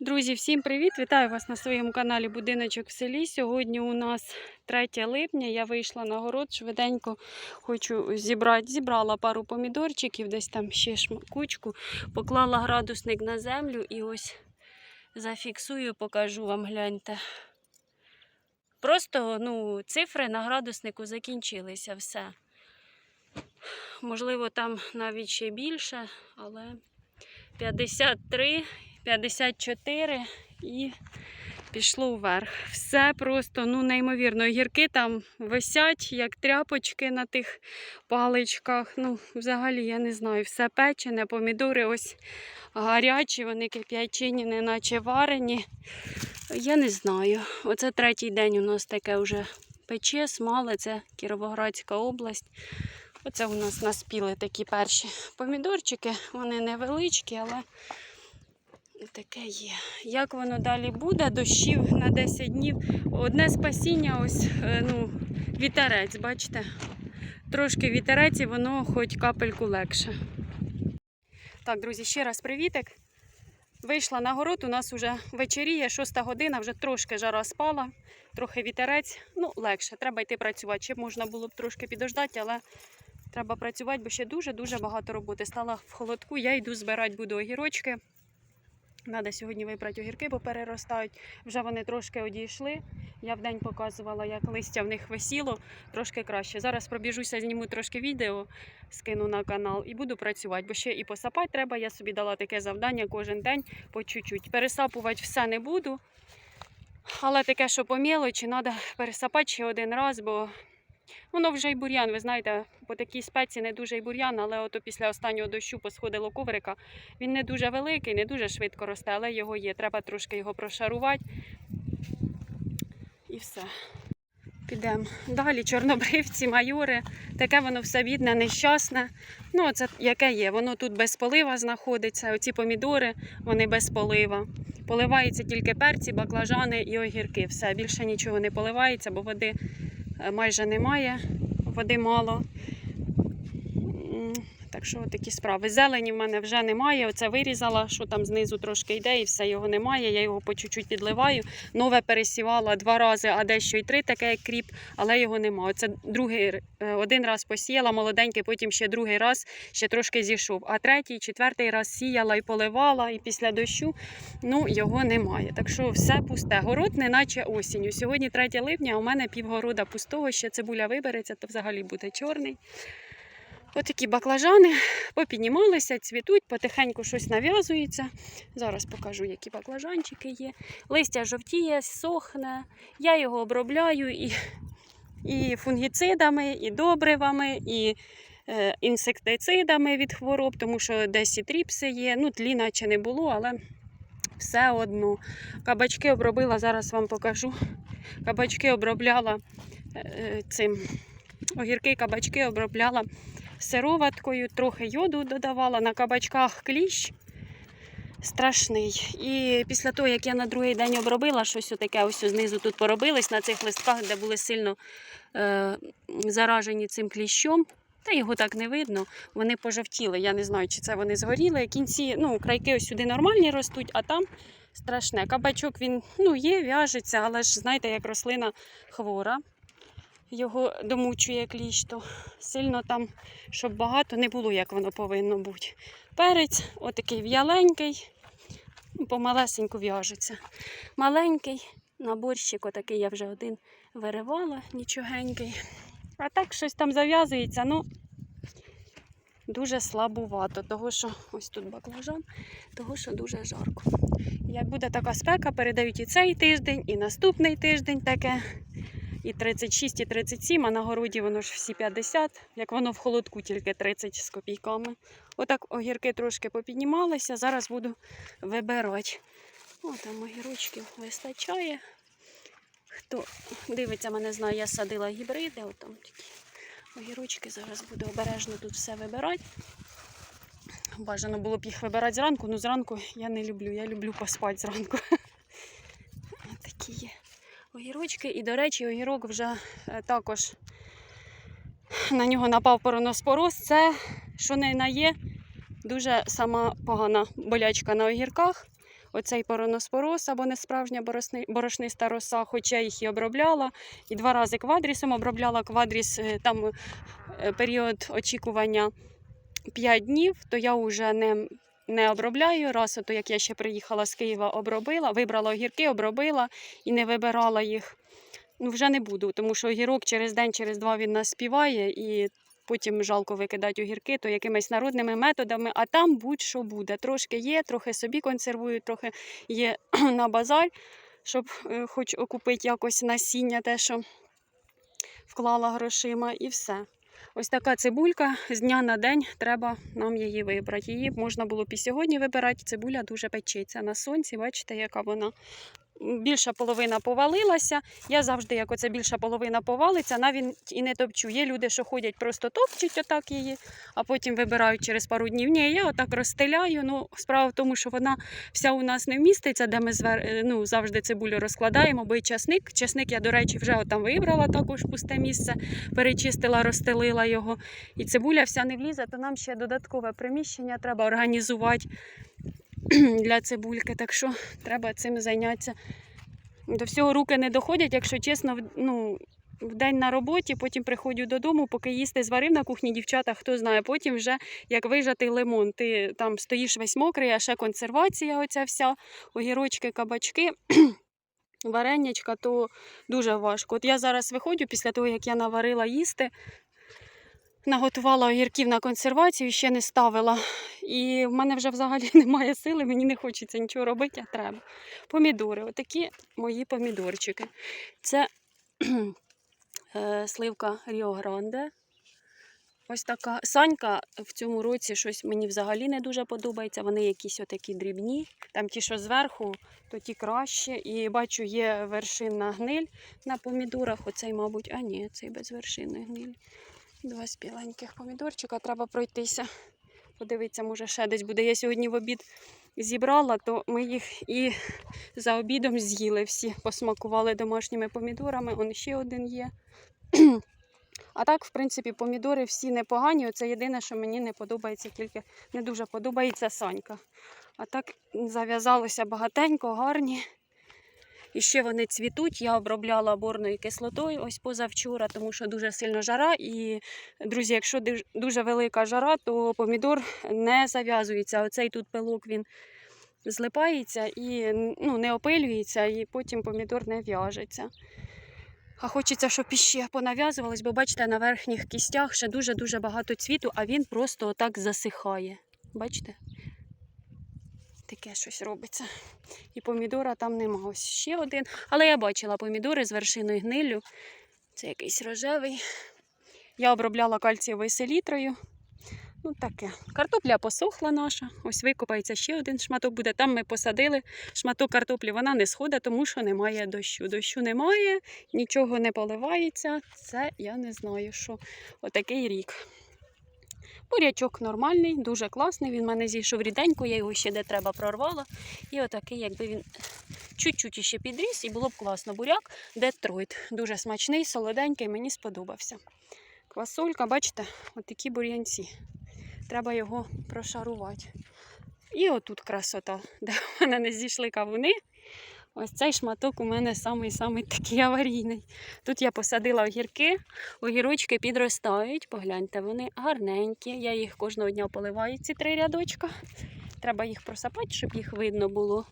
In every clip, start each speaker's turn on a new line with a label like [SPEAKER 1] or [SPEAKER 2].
[SPEAKER 1] Друзі, всім привіт! Вітаю вас на своєму каналі Будиночок в селі. Сьогодні у нас 3 липня. Я вийшла на город, швиденько хочу зібрати. Зібрала пару помідорчиків, десь там ще шм- кучку, поклала градусник на землю і ось зафіксую, покажу вам, гляньте. Просто ну, цифри на градуснику закінчилися все. Можливо, там навіть ще більше, але 53, 54 і пішло вверх. Все просто ну, неймовірно. Гірки там висять, як тряпочки на тих паличках. Ну, взагалі, я не знаю, все печене, помідори ось гарячі, вони кип'ячині, неначе варені. Я не знаю. Оце третій день у нас таке вже пече, смале, це Кіровоградська область. Оце у нас наспіли такі перші помідорчики. Вони невеличкі, але таке є. Як воно далі буде? Дощів на 10 днів. Одне спасіння, ось е, ну, вітерець, бачите? Трошки вітерець і воно хоч капельку легше. Так, друзі, ще раз привітик. Вийшла на город, у нас вже вечеріє, 6 година, вже трошки жара спала, трохи вітерець. Ну, легше, треба йти працювати. Ще можна було б трошки підождати, але треба працювати, бо ще дуже-дуже багато роботи. Стала в холодку, я йду збирати буду огірочки. Треба сьогодні вибрати огірки, бо переростають. Вже вони трошки одійшли. Я вдень показувала, як листя в них висіло, трошки краще. Зараз пробіжуся, зніму трошки відео, скину на канал і буду працювати, бо ще і посапати треба. Я собі дала таке завдання кожен день по чуть-чуть. Пересапувати все не буду. Але таке, що по мілочі, треба пересапати ще один раз, бо воно вже й бур'ян, ви знаєте, по такій спеці не дуже й бур'ян, але ото після останнього дощу посходило коврика. Він не дуже великий, не дуже швидко росте, але його є. Треба трошки його прошарувати. І все. Підемо. Далі чорнобривці, майори. Таке воно все бідне, нещасне. Ну, це яке є. Воно тут без полива знаходиться. Оці помідори, вони без полива. Поливаються тільки перці, баклажани і огірки. Все, більше нічого не поливається, бо води майже немає, води мало. Так що такі справи. Зелені в мене вже немає. Оце вирізала, що там знизу трошки йде, і все його немає. Я його по чуть-чуть підливаю. Нове пересівала два рази, а дещо й три, таке як кріп, але його немає. Це другий е, один раз посіяла молоденький, потім ще другий раз ще трошки зійшов. А третій, четвертий раз сіяла і поливала, і після дощу ну його немає. Так що все пусте. Город, неначе осінню. Сьогодні 3 липня, а у мене півгорода пустого, ще цибуля вибереться, то взагалі буде чорний. Отакі баклажани попіднімалися, цвітуть, потихеньку щось нав'язується. Зараз покажу, які баклажанчики є. Листя жовтіє, сохне. Я його обробляю і, і фунгіцидами, і добривами, і е, інсектицидами від хвороб, тому що десь і тріпси є. Ну, тлі наче не було, але все одно. Кабачки обробила, зараз вам покажу. Кабачки обробляла е, е, цим. Огірки, кабачки обробляла сироваткою, трохи йоду додавала на кабачках кліщ. Страшний. І після того, як я на другий день обробила, щось таке ось знизу тут поробилось на цих листках, де були сильно е, заражені цим кліщом. Та його так не видно, вони пожовтіли. Я не знаю, чи це вони згоріли. Кінці, ну, крайки ось сюди нормальні ростуть, а там страшне. Кабачок він ну, є, в'яжеться, але ж знаєте, як рослина хвора. Його домучує кліщ, то сильно там, щоб багато не було, як воно повинно бути. Перець, отакий в'яленький, ну, помалесеньку в'яжеться. Маленький наборщик, отакий я вже один виривала, нічогенький. А так щось там зав'язується, ну дуже слабувато, того що ось тут баклажан, того що дуже жарко. Як буде така спека, передають і цей тиждень, і наступний тиждень таке і 36, і 37, а на городі воно ж всі 50, як воно в холодку тільки 30 з копійками. Отак огірки трошки попіднімалися, зараз буду вибирати. О, там огірочків вистачає. Хто дивиться, мене знає, я садила гібриди, от там такі огірочки. Зараз буду обережно тут все вибирати. Бажано було б їх вибирати зранку, але зранку я не люблю, я люблю поспати зранку. Такі є огірочки. І, до речі, огірок вже е, також на нього напав пороноспороз. Це, що не на є, дуже сама погана болячка на огірках. оцей пороноспороз або несправжня борошни- борошниста роса, хоча їх і обробляла. І два рази квадрісом обробляла квадріс, е, там е, період очікування 5 днів, то я вже не, не обробляю. Раз, ото як я ще приїхала з Києва, обробила, вибрала огірки, обробила і не вибирала їх. Ну, вже не буду, тому що огірок через день, через два він нас співає, і потім жалко викидати огірки, то якимись народними методами, а там будь-що буде. Трошки є, трохи собі консервую, трохи є на базар, щоб е, хоч окупити якось насіння, те, що вклала грошима, і все. Ось така цибулька з дня на день треба нам її вибрати. Її можна було б і сьогодні вибирати. Цибуля дуже печеться на сонці. Бачите, яка вона. Більша половина повалилася. Я завжди, як оце більша половина повалиться, навіть і не топчу. Є люди, що ходять, просто топчуть отак її, а потім вибирають через пару днів. Ні, я отак розстеляю. Ну, справа в тому, що вона вся у нас не вміститься, де ми звер... е, ну, завжди цибулю розкладаємо, бо і часник. Часник я, до речі, вже отам вибрала також пусте місце, перечистила, розстелила його. І цибуля вся не влізе, то нам ще додаткове приміщення треба організувати для цибульки. Так що треба цим зайнятися. До всього руки не доходять, якщо чесно, ну, в день на роботі, потім приходжу додому, поки їсти зварив на кухні дівчата, хто знає. Потім вже як вижатий лимон. Ти там стоїш весь мокрий, а ще консервація оця вся, огірочки, кабачки. Варенячка, то дуже важко. От я зараз виходжу після того, як я наварила їсти, наготувала огірків на консервацію, ще не ставила. І в мене вже взагалі немає сили, мені не хочеться нічого робити, а треба. Помідори, отакі мої помідорчики. Це е, сливка Ріо Гранде. Ось така. Санька в цьому році щось мені взагалі не дуже подобається. Вони якісь отакі дрібні. Там ті, що зверху, то ті краще. І бачу, є вершинна гниль на помідорах. Оцей, мабуть, а ні, цей без вершинної гнилі. Два спіленьких помідорчика треба пройтися. Подивитися, може, ще десь буде. Я сьогодні в обід зібрала, то ми їх і за обідом з'їли всі, посмакували домашніми помідорами. Он ще один є. А так, в принципі, помідори всі непогані. Оце єдине, що мені не подобається, тільки не дуже подобається Санька. А так зав'язалося багатенько, гарні. І ще вони цвітуть. Я обробляла борною кислотою ось позавчора, тому що дуже сильно жара. І, друзі, якщо дуже велика жара, то помідор не зав'язується. Оцей тут пилок він злипається і ну, не опилюється, і потім помідор не в'яжеться. А хочеться, щоб іще понав'язувалось, бо бачите, на верхніх кістях ще дуже-дуже багато цвіту, а він просто отак засихає. Бачите? Таке щось робиться. І помідора там нема. Ось ще один. Але я бачила помідори з вершиною гниллю. Це якийсь рожевий. Я обробляла кальцієвою селітрою. Ну таке. Картопля посохла наша. Ось викопається ще один шматок буде. Там ми посадили шматок картоплі. Вона не сходить, тому що немає дощу. Дощу немає, нічого не поливається. Це я не знаю, що отакий рік. Бурячок нормальний, дуже класний. Він в мене зійшов ріденько, я його ще де треба прорвала. І отакий, якби він чуть-чуть іще підріс, і було б класно. Буряк Детройт. Дуже смачний, солоденький, мені сподобався. Квасолька, бачите, отакі бур'янці. Треба його прошарувати. І отут красота, де в мене не зійшли кавуни. Ось цей шматок у мене самий-самий такий аварійний. Тут я посадила огірки, огірочки підростають. Погляньте, вони гарненькі. Я їх кожного дня поливаю, ці три рядочка. Треба їх просапати, щоб їх видно було.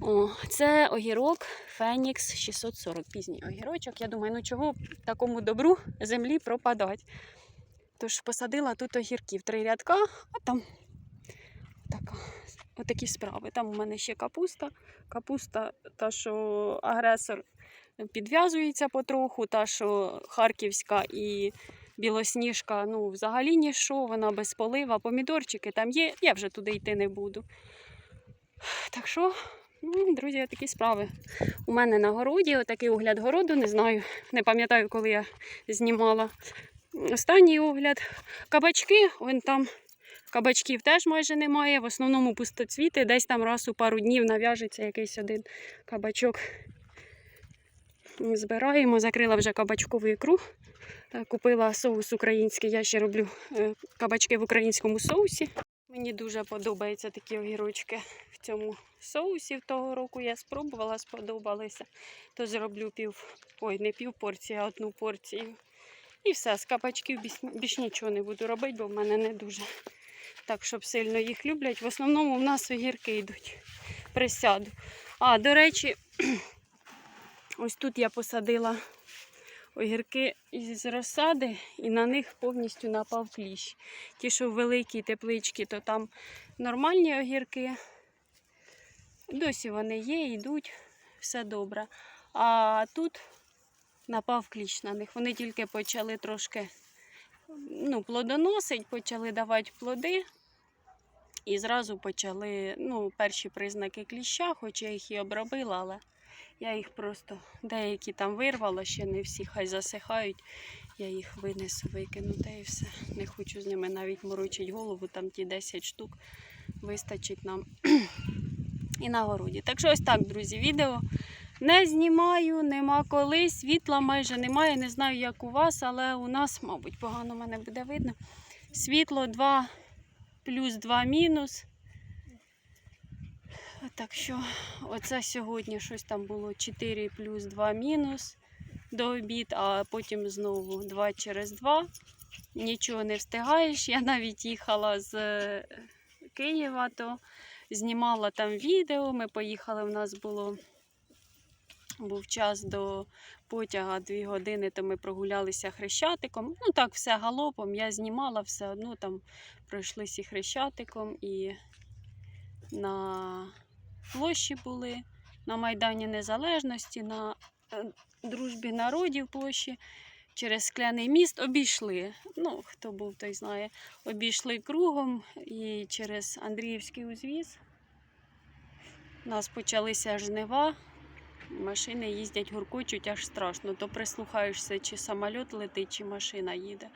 [SPEAKER 1] О, це огірок Фенікс 640. Пізній огірочок. Я думаю, ну чого такому добру землі пропадать. Тож посадила тут огірків три рядка, а там така, отакі справи. Там у мене ще капуста. Капуста, та, що агресор підв'язується потроху, та, що харківська і білосніжка, ну, взагалі ніщо, вона без полива. Помідорчики там є, я вже туди йти не буду. Так що, ну, друзі, такі справи. У мене на городі отакий огляд городу, не знаю, не пам'ятаю, коли я знімала останній огляд. Кабачки, вон там кабачків теж майже немає. В основному пустоцвіти. Десь там раз у пару днів нав'яжеться якийсь один кабачок. Збираємо, закрила вже кабачкову ікру. Е, Купила соус український. Я ще роблю е, кабачки в українському соусі. Мені дуже подобаються такі огірочки в цьому соусі. Того року я спробувала, сподобалися. То зроблю пів, ой, не пів порції, а одну порцію. І все, з кабачків більш нічого не буду робити, бо в мене не дуже так, щоб сильно їх люблять. В основному в нас огірки йдуть. Присяду. А, до речі, ось тут я посадила огірки із розсади, і на них повністю напав кліщ. Ті, що великі теплички, то там нормальні огірки. Досі вони є, йдуть, все добре. А тут напав кліщ на них. Вони тільки почали трошки ну, плодоносить, почали давати плоди. І зразу почали ну, перші признаки кліща, хоч я їх і обробила, але я їх просто деякі там вирвала, ще не всі, хай засихають. Я їх винесу, викину, та і все. Не хочу з ними навіть морочити голову, там ті 10 штук вистачить нам і на городі. Так що ось так, друзі, відео не знімаю, нема коли, світла майже немає. Не знаю, як у вас, але у нас, мабуть, погано мене буде видно. Світло 2 плюс 2 мінус. Так що, оце сьогодні щось там було 4 плюс 2 мінус до обід, а потім знову 2 через 2. Нічого не встигаєш. Я навіть їхала з е, Києва, то знімала там відео. Ми поїхали, у нас було був час до потяга 2 години, то ми прогулялися хрещатиком. Ну так, все галопом. Я знімала все одно там пройшлися хрещатиком і на площі були, на Майдані Незалежності, на е, Дружбі народів площі. Через скляний міст обійшли. Ну, хто був, той знає. Обійшли кругом і через Андріївський узвіз. У нас почалися жнива. Машини їздять, гуркочуть, аж страшно. То прислухаєшся, чи самоліт летить, чи машина їде.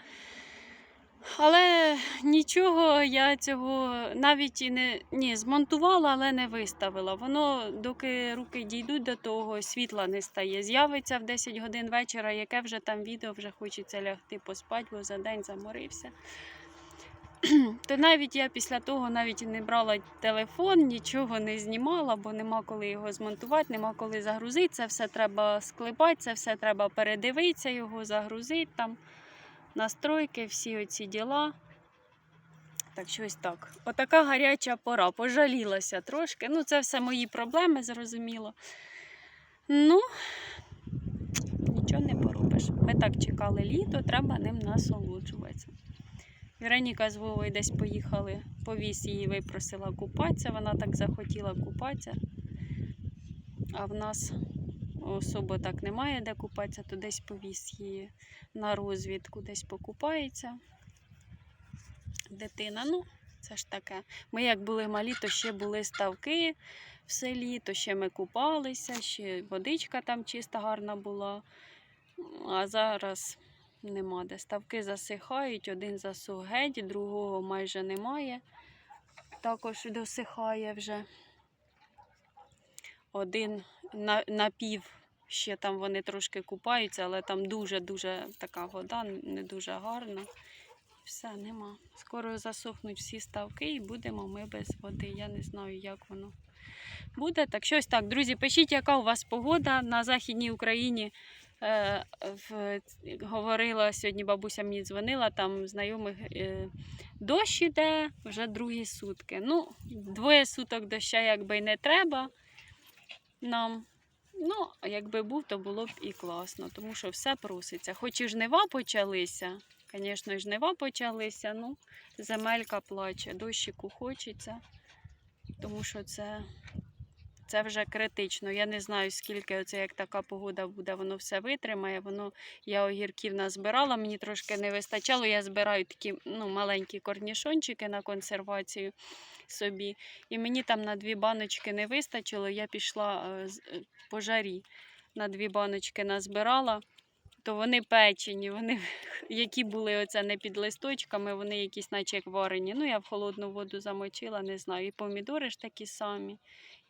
[SPEAKER 1] Але нічого я цього навіть і не ні, змонтувала, але не виставила. Воно, доки руки дійдуть до того, світла не стає. З'явиться в 10 годин вечора, яке вже там відео, вже хочеться лягти поспати, бо за день заморився. То навіть я після того навіть не брала телефон, нічого не знімала, бо нема коли його змонтувати, нема коли загрузити. Це все треба склепати, це все треба передивитися, його загрузити там, настройки, всі оці діла. Так що ось так. Отака гаряча пора. Пожалілася трошки. Ну, це все мої проблеми, зрозуміло. Ну, нічого не поробиш. Ми так чекали літо, треба ним насолоджуватися. Вероніка з Вовою десь поїхали, повіз її випросила купатися, вона так захотіла купатися. А в нас особо так немає де купатися, то десь повіз її на розвідку, десь покупається. Дитина, ну, це ж таке. Ми як були малі, то ще були ставки в селі, то ще ми купалися, ще водичка там чиста, гарна була. А зараз нема де. Ставки засихають, один засух геть, другого майже немає. Також досихає вже. Один на, напів, ще там вони трошки купаються, але там дуже-дуже така вода, не дуже гарна. Все, нема. Скоро засохнуть всі ставки і будемо ми без води. Я не знаю, як воно буде. Так щось так, друзі, пишіть, яка у вас погода на Західній Україні. Е, в, говорила сьогодні, бабуся мені дзвонила, там знайомих е, дощ іде вже другі сутки. Ну, двоє суток доща якби й не треба нам. Ну, якби був, то було б і класно, тому що все проситься. Хоч і жнива почалися, звісно, жнива почалися, ну, земелька плаче, дощику хочеться, тому що це, це вже критично. Я не знаю, скільки оце, як така погода буде, воно все витримає. Воно, я огірків назбирала, мені трошки не вистачало. Я збираю такі ну, маленькі корнішончики на консервацію собі. І мені там на дві баночки не вистачило. Я пішла е, е, по жарі на дві баночки назбирала. То вони печені, вони які були оце не під листочками, вони якісь, наче як варені. Ну, я в холодну воду замочила, не знаю. І помідори ж такі самі.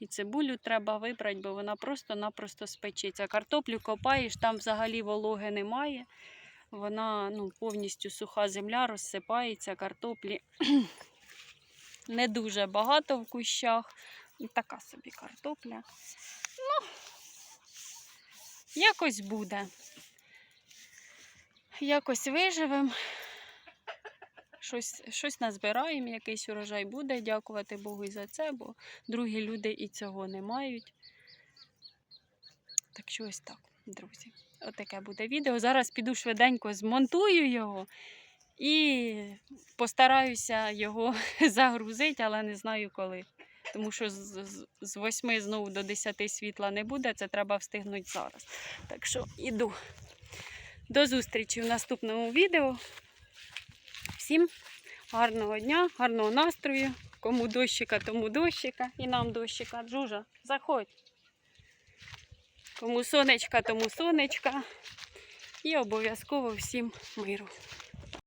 [SPEAKER 1] І цибулю треба вибрати, бо вона просто-напросто спечеться. Картоплю копаєш, там взагалі вологи немає. Вона ну, повністю суха земля, розсипається, картоплі не дуже багато в кущах. Така собі картопля. Ну, якось буде. Якось виживемо. Щось, щось назбираємо, якийсь урожай буде. Дякувати Богу і за це, бо другі люди і цього не мають. Так що ось так, друзі. Отаке буде відео. Зараз піду швиденько змонтую його і постараюся його загрузити, але не знаю коли. Тому що з, з, з 8 знову до 10 світла не буде, це треба встигнути зараз. Так що іду. До зустрічі в наступному відео. Всім гарного дня, гарного настрою. Кому дощика, тому дощика. І нам дощика. Джужа, заходь. Кому сонечка, тому сонечка. І обов'язково всім миру.